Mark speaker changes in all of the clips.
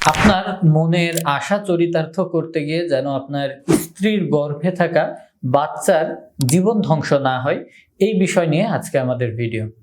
Speaker 1: আপনার মনের আশা চরিতার্থ করতে গিয়ে যেন আপনার স্ত্রীর গর্ভে থাকা বাচ্চার জীবন ধ্বংস না হয়, এই বিষয় নিয়ে আজকে আমাদের ভিডিও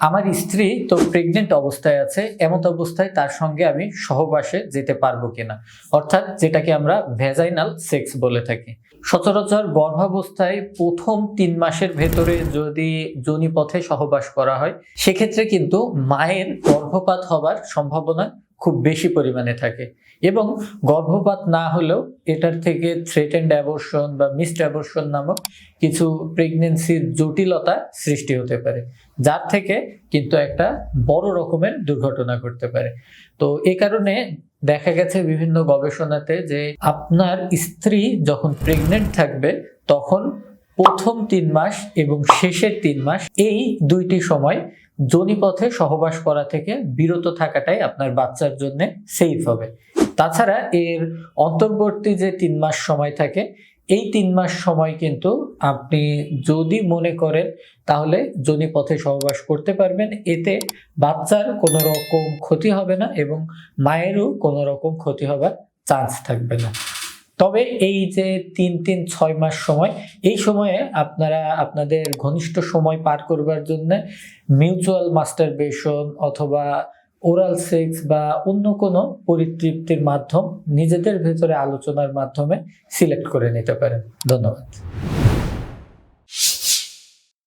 Speaker 1: আমার স্ত্রী তো প্রেগনেন্ট অবস্থায় আছে, এমত অবস্থায় তার সঙ্গে আমি সহবাসে যেতে পারব কিনা। অর্থাৎ যেটাকে আমরা ভেজাইনাল সেক্স বলে থাকি। সচরাচর গর্ভাবস্থায় প্রথম তিন মাসের ভেতরে যদি যোনিপথে সহবাস করা হয়, সেক্ষেত্রে কিন্তু মায়ের গর্ভপাত হবার সম্ভাবনা খুব বেশি পরিমাণে থাকে। এবং গর্ভপাত না হলেও এটার থেকে থ্রেটেন্ড অ্যাবর্শন বা মিসড অ্যাবর্শন নামক কিছু প্রেগনেন্সির জটিলতা সৃষ্টি হতে পারে। যার থেকে কিন্তু একটা বড় রকমের দুর্ঘটনা ঘটতে পারে। তো এ কারণে দেখা গেছে বিভিন্ন গবেষণাতে যে আপনার স্ত্রী যখন প্রেগনেন্ট থাকবে, তখন প্রথম তিন মাস এবং শেষের তিন মাস এই দুইটি সময় যোনিপথে সহবাস করা থেকে বিরত থাকাটাই আপনার বাচ্চার জন্য সেফ হবে। তাছাড়া এর অন্তর্বর্তী যে তিন মাস সময় থাকে, এই তিন মাস সময় কিন্তু আপনি যদি মনে করেন তাহলে যোনিপথে সহবাস করতে পারবেন। এতে বাচ্চার কোনো রকম ক্ষতি হবে না এবং মায়েরও কোনো রকম ক্ষতি হবার চান্স থাকবে না। তবে এই যে তিন তিন, ছয় মাস সময়, এই সময়ে আপনারা, আপনাদের ঘনিষ্ঠ সময় পার করবার জন্য মিউচুয়াল মাস্টার মাস্টারবেশন অথবা ওরাল সেক্স বা অন্য কোনো পরিতৃপ্তির মাধ্যম নিজেদের ভেতরে আলোচনার মাধ্যমে সিলেক্ট করে নিতে পারেন। ধন্যবাদ।